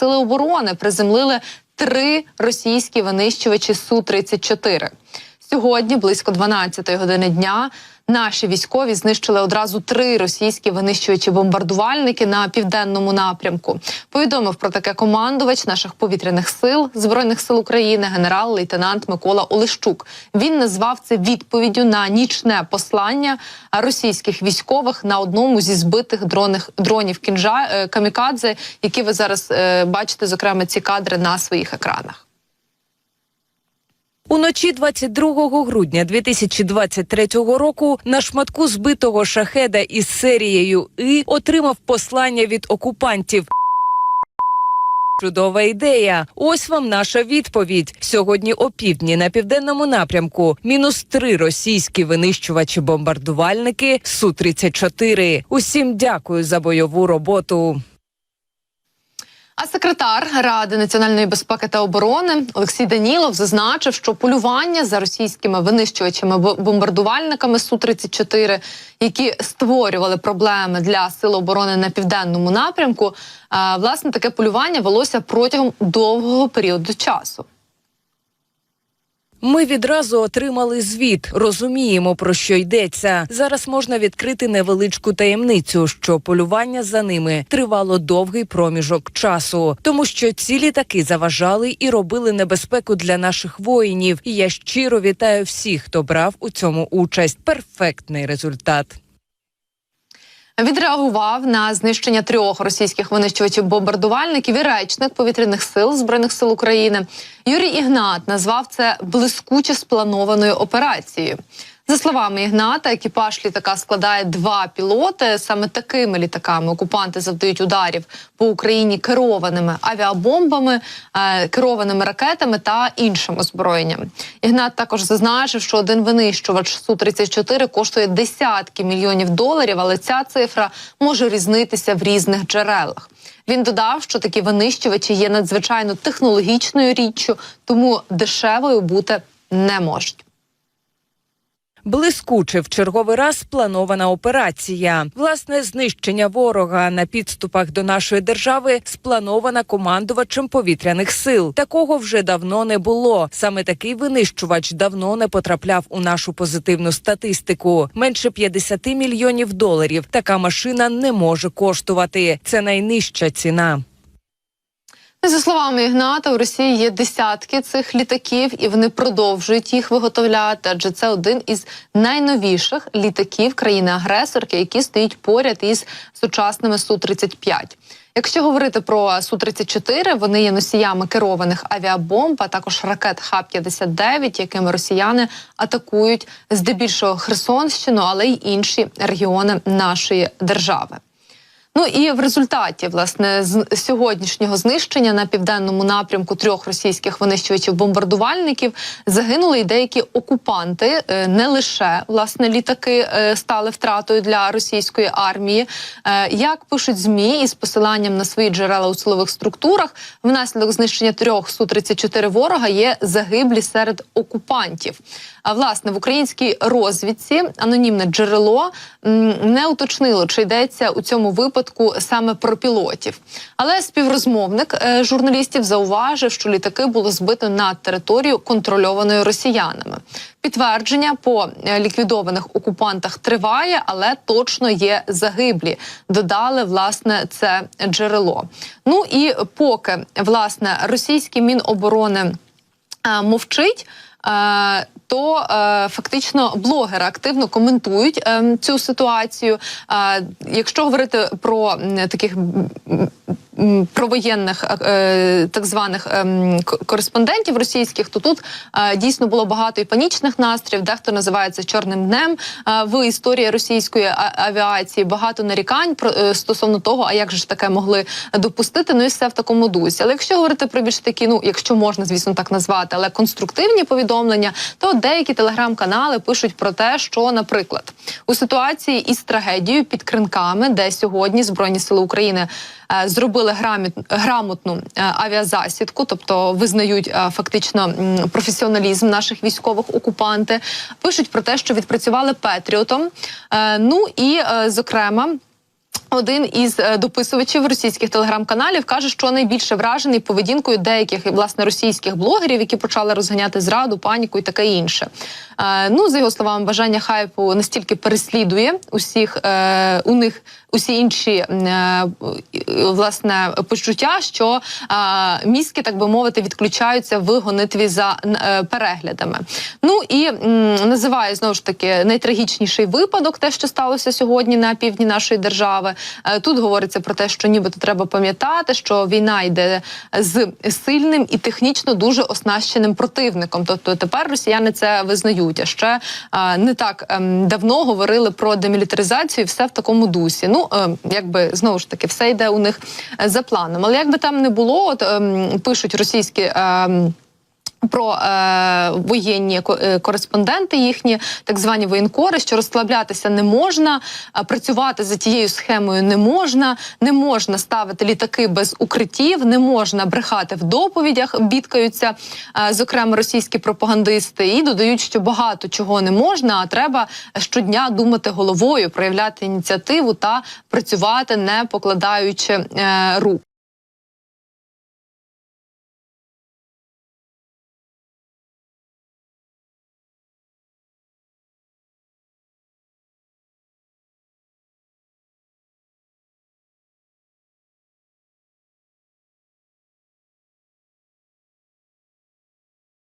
сили оборони приземлили три російські винищувачі су 34 Сьогодні, близько 12 години дня, наші військові знищили одразу три російські винищувачі бомбардувальники на південному напрямку. Повідомив про таке командувач наших повітряних сил збройних сил України, генерал-лейтенант Микола Олещук. Він назвав це відповіддю на нічне послання російських військових на одному зі збитих дронних дронів кінжа е, камікадзе, які ви зараз е, бачите, зокрема ці кадри на своїх екранах. Уночі 22 грудня 2023 року на шматку збитого шахеда із серією І отримав послання від окупантів. Чудова ідея. Ось вам наша відповідь. Сьогодні опівдні на південному напрямку. Мінус три російські винищувачі бомбардувальники Су 34 Усім дякую за бойову роботу. А секретар Ради національної безпеки та оборони Олексій Данілов зазначив, що полювання за російськими винищувачами бомбардувальниками су 34 які створювали проблеми для сил оборони на південному напрямку, власне таке полювання велося протягом довгого періоду часу. Ми відразу отримали звіт, розуміємо про що йдеться. Зараз можна відкрити невеличку таємницю, що полювання за ними тривало довгий проміжок часу, тому що ці літаки заважали і робили небезпеку для наших воїнів. І я щиро вітаю всіх, хто брав у цьому участь. Перфектний результат. Відреагував на знищення трьох російських винищувачів бомбардувальників і речник повітряних сил збройних сил України Юрій Ігнат назвав це блискуче спланованою операцією. За словами Ігната, екіпаж літака складає два пілоти. Саме такими літаками окупанти завдають ударів по Україні керованими авіабомбами, е, керованими ракетами та іншим озброєнням. Ігнат також зазначив, що один винищувач су 34 коштує десятки мільйонів доларів, але ця цифра може різнитися в різних джерелах. Він додав, що такі винищувачі є надзвичайно технологічною річчю, тому дешевою бути не можуть. Блискуче в черговий раз спланована операція. Власне знищення ворога на підступах до нашої держави спланована командувачем повітряних сил. Такого вже давно не було. Саме такий винищувач давно не потрапляв у нашу позитивну статистику. Менше 50 мільйонів доларів. Така машина не може коштувати. Це найнижча ціна. За словами Ігната, у Росії є десятки цих літаків, і вони продовжують їх виготовляти. Адже це один із найновіших літаків країни-агресорки, які стоїть поряд із сучасними су 35 Якщо говорити про су 34 вони є носіями керованих авіабомб, а також ракет Х-59, якими росіяни атакують здебільшого Херсонщину, але й інші регіони нашої держави. Ну і в результаті власне з сьогоднішнього знищення на південному напрямку трьох російських винищувачів бомбардувальників загинули й деякі окупанти. Е, не лише власне літаки е, стали втратою для російської армії. Е, як пишуть змі із посиланням на свої джерела у силових структурах, внаслідок знищення трьох су 34 ворога є загиблі серед окупантів. А власне в українській розвідці анонімне джерело не уточнило, чи йдеться у цьому випадку саме про пілотів. Але співрозмовник е, журналістів зауважив, що літаки було збито на територію контрольованою росіянами. Підтвердження по е, ліквідованих окупантах триває, але точно є загиблі. Додали власне це джерело. Ну і поки власне російський міноборони е, мовчить. То е, фактично блогери активно коментують е, цю ситуацію. Е, якщо говорити про таких провоєнних е, так званих е, кореспондентів російських, то тут е, дійсно було багато і панічних настроїв. Дехто називається чорним днем е, в історії російської авіації. Багато нарікань е, стосовно того, а як же ж таке могли допустити. Ну і все в такому дусі. Але якщо говорити про більш такі, ну якщо можна, звісно, так назвати, але конструктивні повідомлення, то деякі телеграм-канали пишуть про те, що, наприклад, у ситуації із трагедією під кринками, де сьогодні збройні сили України е, зробили грамотну е, авіазасідку, тобто визнають е, фактично професіоналізм наших військових окупанти, пишуть про те, що відпрацювали Петріотом. Ну і зокрема. Один із е, дописувачів російських телеграм-каналів каже, що найбільше вражений поведінкою деяких власне російських блогерів, які почали розганяти зраду, паніку і таке інше. Ну за його словами, бажання хайпу настільки переслідує усіх е, у них усі інші е, власне почуття, що мізки, так би мовити, відключаються в гонитві за е, переглядами. Ну і називає знову ж таки найтрагічніший випадок, те, що сталося сьогодні на півдні нашої держави. Тут говориться про те, що нібито треба пам'ятати, що війна йде з сильним і технічно дуже оснащеним противником. Тобто тепер росіяни це визнають. А ще не так ем, давно говорили про демілітаризацію, і все в такому дусі. Ну е, якби знову ж таки все йде у них е, за планом. Але як би там не було, от ем, пишуть російські. Про е, воєнні е, кореспонденти їхні, так звані воєнкори, що розслаблятися не можна, працювати за тією схемою не можна, не можна ставити літаки без укриттів, не можна брехати в доповідях, бідкаються, е, зокрема російські пропагандисти, і додають, що багато чого не можна, а треба щодня думати головою, проявляти ініціативу та працювати, не покладаючи е, рук.